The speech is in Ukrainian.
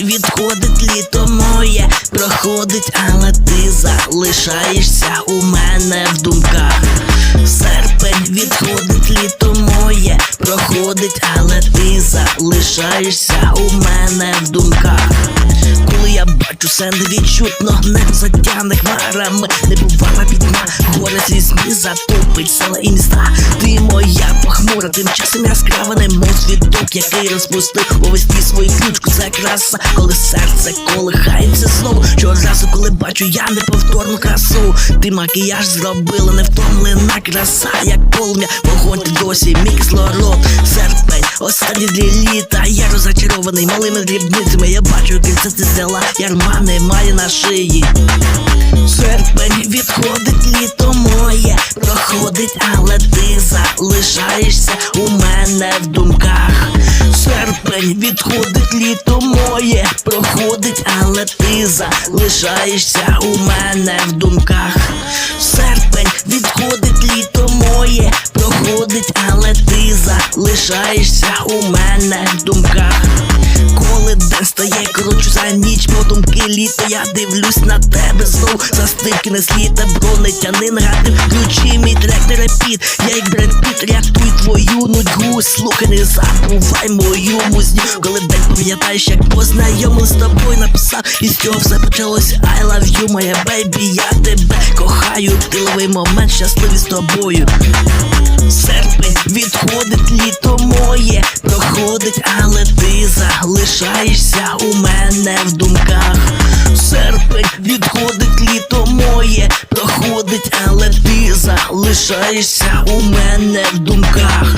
відходить літо моє, проходить, але ти залишаєшся у мене в думках. Серпень відходить літо моє, проходить, але ти залишаєшся у мене в думках. Коли я бачу все невідчутно, небо затягне хмарами, не бувала підма, горе затопить села і міста. Ти моя похмура, тим часом яскрава, немов світок, який розпустив у свою ключку. Це краса, коли серце колихається знову. Щоразу, коли бачу я неповторну красу, ти макіяж зробила, невтомлена краса, як полум'я, вогонь досі, мій кислород, серпень, останні дві літа. Я розчарований малими дрібницями. Я бачу, як це ти взяла, ярма немає на шиї. Серпень відходить проходить, але ти залишаєшся у мене в думках. Серпень відходить літо моє, проходить, але ти залишаєшся у мене в думках. Серпень відходить літо моє, проходить, але ти залишаєшся у мене в думках. Коли день стає. Коротше за ніч, по думки літо, я дивлюсь на тебе знов Застивки не сліта, бронетянин гадив ключі, мій трек не репіт Я як Бред Піт, рятуй твою нудьгу. Слухай, не забувай мою музню. Коли день пам'ятаєш, як познайомив з тобою Написав, і з цього все почалось. I love you, моя бейбі, я тебе кохаю. Тиловий момент, щасливий з тобою. Серпень відходить літо моє, проходить, але ти залишаєшся у мене в думках. Серпень відходить літо моє, проходить, але ти залишаєшся у мене в думках.